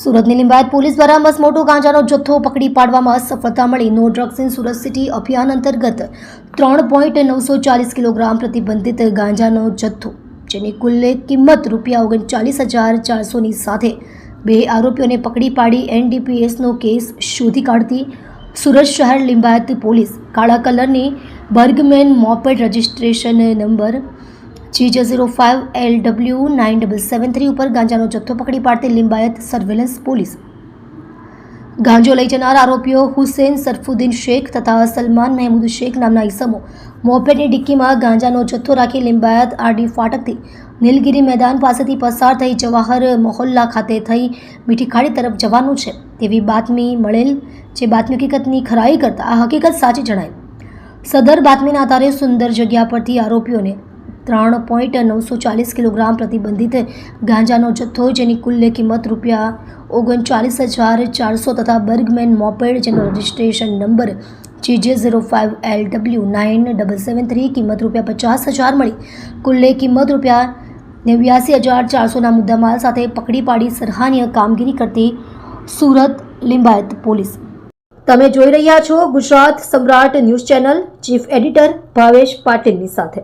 સુરતની લિંબાયત પોલીસ દ્વારા મસમોટો ગાંજાનો જથ્થો પકડી પાડવામાં સફળતા મળી. No drugs in Surat city અભિયાન અંતર્ગત ત્રણ પોઈન્ટ નવસો ચાલીસ કિલોગ્રામ પ્રતિબંધિત ગાંજાનો જથ્થો, જેની કુલ કિંમત રૂપિયા ઓગણચાલીસ હજાર ચારસોની સાથે બે આરોપીઓને પકડી પાડી એનડીપીએસનો કેસ શોધી કાઢતી સુરત શહેર લિંબાયત પોલીસ. કાળા કલરની Burgman moped registration number G J zero five L W nine double seven three ઉપર ગાંજાનો જથ્થો પકડી પાડતી લિંબાયત સર્વેલન્સ પોલીસ. ગાંજો લઈ જનાર આરોપીઓ હુસેન સરફુદ્દીન શેખ તથા સલમાન મહેમૂદ શેખ નામના ઈસમો મોપેડની ડિક્કીમાં ગાંજાનો જથ્થો રાખી લિંબાયત આરડી ફાટકથી નીલગિરી મેદાન પાસેથી પસાર થઈ જવાહર મોહલ્લા ખાતે થઈ મીઠી ખાડી તરફ જવાનું છે. તેવી બાતમી મળેલ જે બાતમી હકીકતની ખરાઈ કરતા આ હકીકત સાચી જણાય. સદર બાતમીના આધારે સુંદર જગ્યા પરથી આરોપીઓને ત્રણ પોઈન્ટ નવસો ચાલીસ કિલોગ્રામ પ્રતિબંધિત ગાંજાનો જથ્થો, જેની કુલ કિંમત રૂપિયા ઓગણચાલીસ હજાર ચારસો તથા બર્ગમેન મોપેડ જેનો registration number G J zero five L W nine double seven three, કિંમત રૂપિયા પચાસ હજાર મળી. કુલ્લે કિંમત રૂપિયા નેવ્યાસી હજાર ચારસોના મુદ્દામાલ સાથે પકડી પાડી સરાહનીય કામગીરી કરતી સુરત લિંબાયત પોલીસ. તમે જોઈ રહ્યા છો Gujarat Samrat news channel chief editor Bhavesh પાટીલની સાથે.